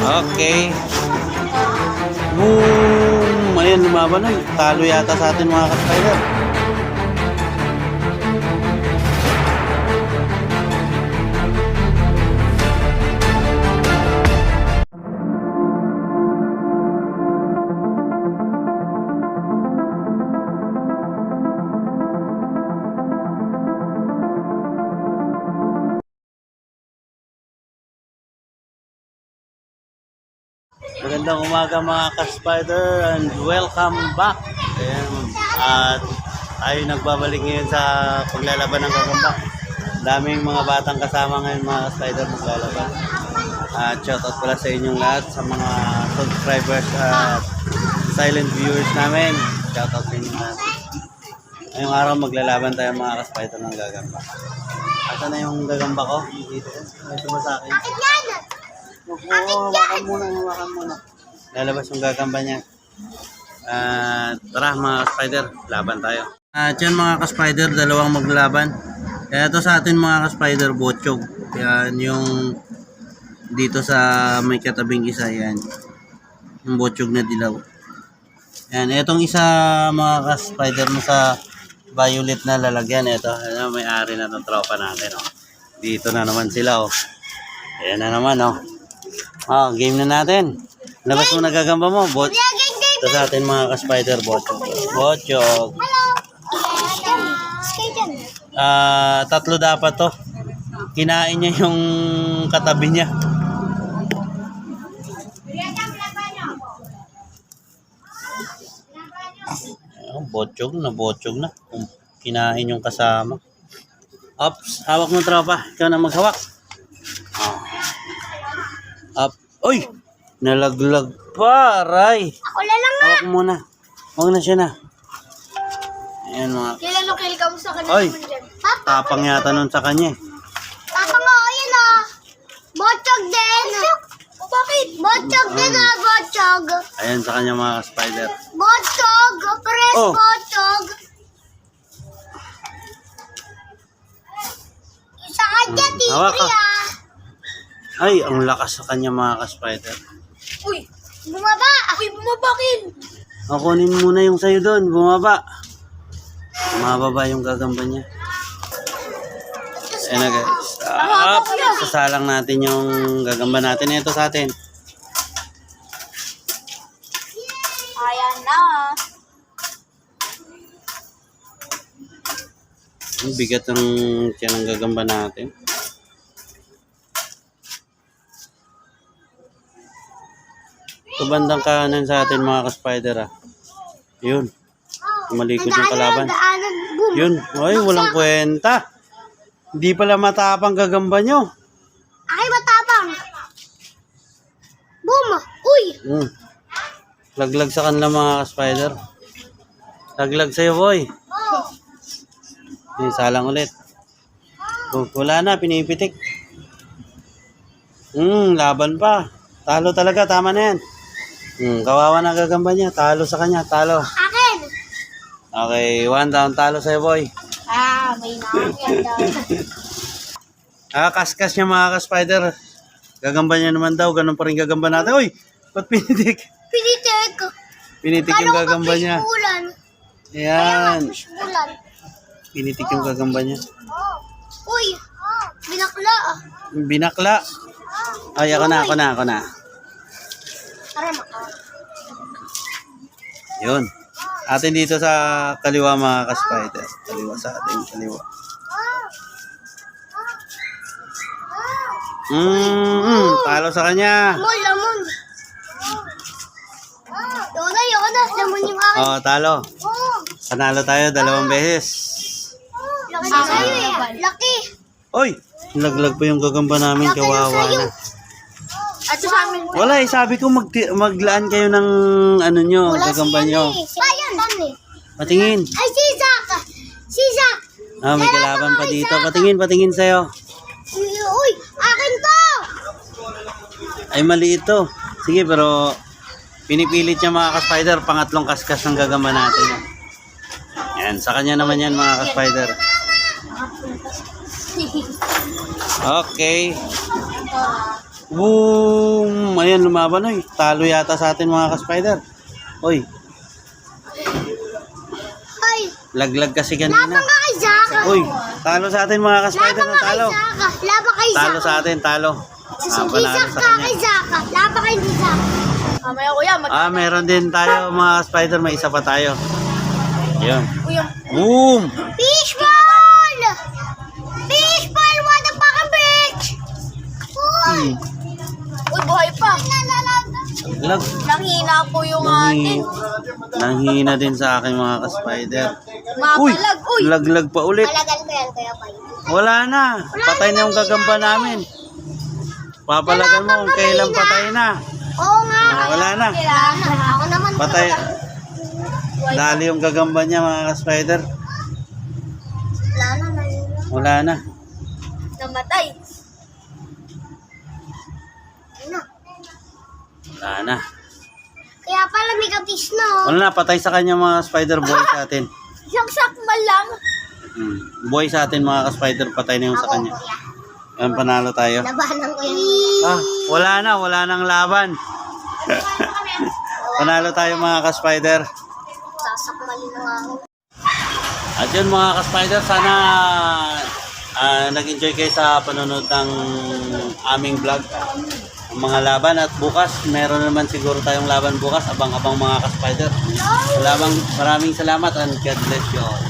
Okay. Boom! Ayan, lumaban na. Talo yata sa atin mga ka-spider. Magandang umaga mga ka-spider and welcome back. Ayan, at tayo nagbabalik ngayon sa paglalaban ng gagamba. Daming mga batang kasama ngayon mga ka-spider maglalaban. At shoutout pala sa inyong lahat sa mga subscribers at silent viewers namin. Shoutout sa inyong lahat. Ngayong araw maglalaban tayo mga ka-spider ng gagamba. Asa na yung gagamba ko? Dito. Ito ba sa akin? Oo, hawakan muna, hawakan muna. Lalabas yung gagamba niya. Ah, tara mga spider, laban tayo. At yan mga ka-spider, dalawang maglaban. Kaya ito sa atin mga ka-spider, botchog. Yan yung dito sa may katabing isa yan. Yung botchog na dilaw. Yan, itong isa mga ka-spider mo sa violet na lalagyan. Ito, ano, may ari na itong tropa natin. Oh. Dito na naman sila. Oh. Ayan na naman. Oh. Oh, game na natin. Labas mo nagagamba mo. Bot. Ito sa atin mga ka-spider botchog. Botchog. Ah, tatlo dapat to. Kinain niya yung katabi niya. Oh, botchog na, botchog na. Kinain yung kasama. Ops, hawak mo tropa. Ikaw na maghawak. Oh. Up. Uy! Nalaglag pa, aray. Ako na lang nga. Hawak mo muna. Huwag na siya na. Ayan mga Kailan nung kill ka mo sa kanila Oy. naman dyan? Papa, tapang yata nun sa kanya eh. papa nga, ayun ah. Botchog din. Bakit? Botchog din ah, botchog. Ayan sa kanya mga spider. Botchog, press Oh. botchog. Isa ka dyan, Hawak tigri ka. ah. Ay, ang lakas sa kanya mga ka-spider. Uy, bumaba. Ako'y bumabakin. O, kunin muna yung sa'yo doon. Bumaba. Mababa yung gagamba niya. Ayan na guys. Up. Sasalang natin yung gagamba natin. Ito sa atin. Ayan na. Ang bigat ng tiyan ng gagamba natin. Ito bandang kanan sa atin mga ka-spider ah. Yun. Malikot yung kalaban. Yun. Ay, walang kwenta. Hindi pala matapang gagamba nyo. Ay, matapang. Boom. Uy. Hmm. Laglag sa kanila mga ka-spider. Laglag sa'yo boy. Yung salang ulit. Wala na, pinipitik. Hmm, laban pa. Talo talaga, tama na yan. Hmm, kawawa na gagamba niya. Talo sa kanya, talo. Akin. Okay, one down. Talo sa'yo, boy. Ah, may nakakyan daw. Ah, kaskas niya mga ka-spider. Gagamba niya naman daw. Ganun pa rin gagamba natin. Uy, ba't pinitik? Pinitek. Pinitik yung gagamba niya. Bulan. Ayan. Bulan. Pinitik yung gagamba niya. Uy. Binakla. Binakla. Ay, ako na, ako na, ako na. Tara, maka. Yun. Atin dito sa kaliwa mga ka-spider. Kaliwa sa ating kaliwa. Mm, talo sa kanya. Lamon, lamon. Yun na, yun na. Lamon yung akin. Oh, talo. Panalo tayo dalawang beses. Laki na sa'yo eh. Laki. Oy, naglag pa yung gagamba namin. Kawawa na. At sa amin. Wala eh, sabi ko mag maglaan kayo ng ano nyo, gagamba nyo. Patingin. Ay, si Zach. Si Zach. Ah, may kalaban pa dito. Patingin, patingin sa'yo. Uy, akin to. Ay, mali ito. Sige, pero pinipilit niya mga ka-spider, pangatlong kaskas ng gagamba natin. Yan, sa kanya naman yan mga ka-spider. Okay. Boom! Ayan, lumaban oy. Talo yata sa atin mga ka-spider. Oy, Ay, laglag kasi laban kanina. ka kay Zaka. Uy, talo sa atin mga ka-spider Laban kay talo. Zaka. Laban kay Talo sa atin, talo. Ah, sa ka kay Zaka. Laban kay Zaka. Mamaya kuya, mag... Ah, meron din tayo mga spider, may isa pa tayo. Yun. Boom! Fishball! Lag. Nanghina po yung atin. Nanghi, nanghina din sa akin mga ka-spider. Uy! Mapalag, uy. Laglag pa ulit. Palagan ko yan, Kuya Pai. Wala na. Patay na yung gagamba namin. Papalagan mo kung kailan patay na. Oo nga. Ah, wala na. Ako naman. Patay. Dali yung gagamba niya mga ka-spider. Wala na. Wala na. Namatay. Ayun na. Wala na. Kaya pala may kapis na. oh. Wala na. Patay sa kanya mga spider boy sa atin. Saksak man lang. Hmm. Boy sa atin mga ka-spider. Patay na yung sa kanya. kuya. Yan panalo tayo. Labanan ko yan. Ah, wala na. Wala nang laban. Panalo tayo mga ka-spider. Sasakmalin nga ako. At yun mga ka-spider, sana ah, nag-enjoy kayo sa panonood ng aming vlog. Ang mga laban at bukas, meron naman siguro tayong laban bukas. Abang-abang mga ka-spider. Maraming, salamat and God bless you all.